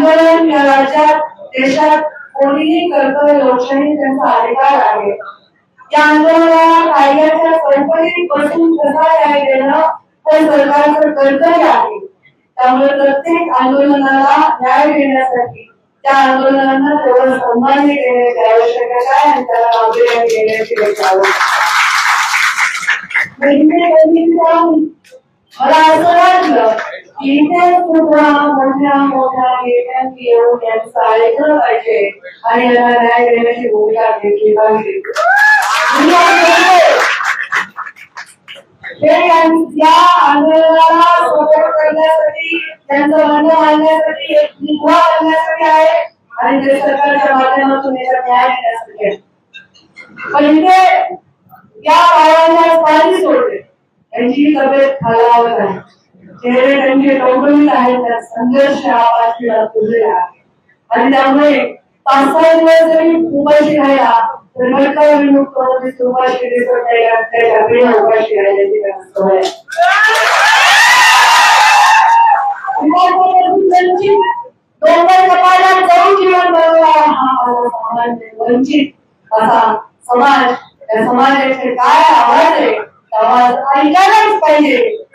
आंदोलन या राज्यात देशात कोणीही कर्तव्य लोकशाही त्यांचा अधिकार आहे. या आंदोलनाला कायद्याच्या चौकटीपासून कसा न्याय देणं हे सरकारचं कर्तव्य आहे. त्यामुळे प्रत्येक आंदोलनाला न्याय देण्यासाठी त्या आंदोलनांना केवळ सन्मान देण्याची आवश्यकता आहे आणि त्याला गांभीर्याने देण्याची आवश्यकता मला असं वाटलं मोठ्या मोठ्या येऊन यांचं ऐकलं पाहिजे आणि न्याय देण्याची भूमिका घेतली पाहिजे मी या आंदोलनाला सपोर्ट करण्यासाठी त्यांचं म्हणणं मांडण्यासाठी एक आहे आणि ते सरकारच्या माध्यमातून याचा न्याय देण्यासाठी आहे. या बाळांना पाणी सोडले त्यांची तब्येत खालावत आहे चेहरे त्यांचे टवटवीत आहेत त्यात संघर्ष आवाजला पाठीला फुललेला आहे आणि त्यामुळे पाच सहा दिवस जरी उपाशी राहिला तर मटका विमुक्त होते उपाशी दिसत उपाशी राहिल्याची सवय आहे. वंचित डोंगर कपाळात जाऊन जीवन हा वंचित असा समाज त्या समाजाचे काय आवाज आहे समाज आवाज ऐकायलाच पाहिजे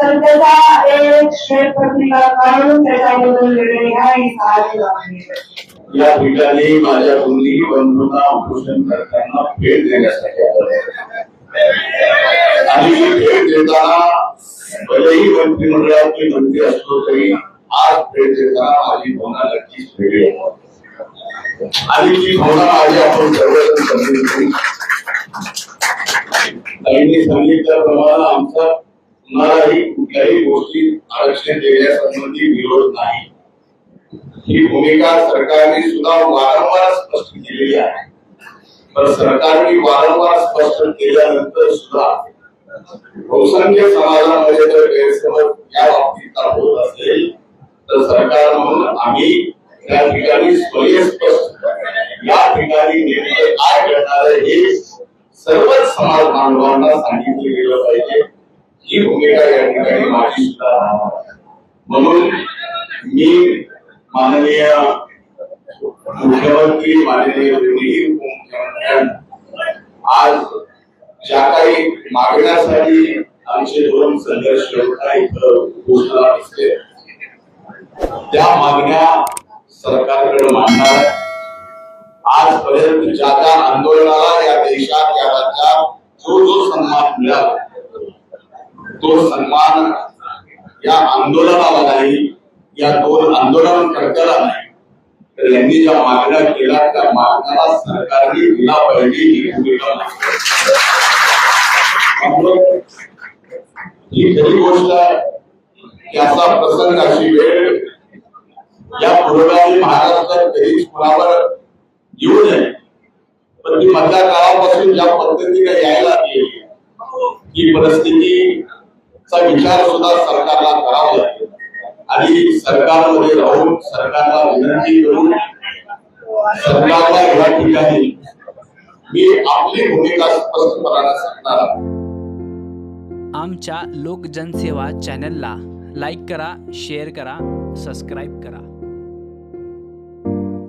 तर त्याचा एक श्वेतपत्रिका काढून त्याच्याबद्दल निर्णय घ्या ही मागणी आहे. या ठिकाणी माझ्या दोन्ही बंधूंना उपोषण करताना भेट देण्यासाठी आलो. आणि भेट देताना भलेही मंत्रिमंडळातले मंत्री असलो तरी आज भेट देताना माझी भावना नक्कीच वेगळी आणि ती भावना माझी आपण सर्वजण समजून ताईंनी सांगितल्याप्रमाणे आमचा कुणालाही कुठल्याही गोष्टी आरक्षण देण्यासंबंधी विरोध नाही. ही भूमिका सरकारने सुद्धा वारंवार स्पष्ट केलेली आहे. पण सरकारने वारंवार स्पष्ट केल्यानंतर सुद्धा बहुसंख्य समाजामध्ये जर गैरसमज या बाबतीत होत असेल तर सरकार म्हणून आम्ही त्या ठिकाणी स्वयंस्पष्ट या ठिकाणी नेमके काय घडणार आहे हे सर्वच समाज बांधवांना सांगितलं गेलं पाहिजे. ही भूमिका या ठिकाणी माझी सुद्धा म्हणून मी माननीय मुख्यमंत्री माननीय दोन्ही उपमुख्यमंत्र्यांना आज ज्या काही मागण्यासाठी आमचे दोन संघर्ष इथं घोषणा असते त्या मागण्या सरकारकडे मांडणार आजपर्यंत ज्या त्या आंदोलनाला या देशात या राज्यात जो जो सन्मान मिळाला तो सन्मान या आंदोलनाला नाही या दोन आंदोलनकर्त्याला नाही तर यांनी ज्या मागण्या केल्या त्या मागण्याला सरकारने दिला पाहिजे ही भूमिका खरी गोष्ट आहे. प्रसंग अशी वेळ या पुरोगामी महाराष्ट्रात कधीच कुणावर येऊ नये. पण ती मधल्या काळापासून ज्या पद्धतीने यायला ही ही चा विचार सुद्धा सरकारला करावा लागेल आणि सरकारमध्ये राहून सरकारला विनंती करून सरकारला या ठिकाणी मी आपली भूमिका स्पष्टपणाला सांगणार आमच्या लोक जनसेवा चॅनलला लाईक करा शेअर करा सबस्क्राईब करा.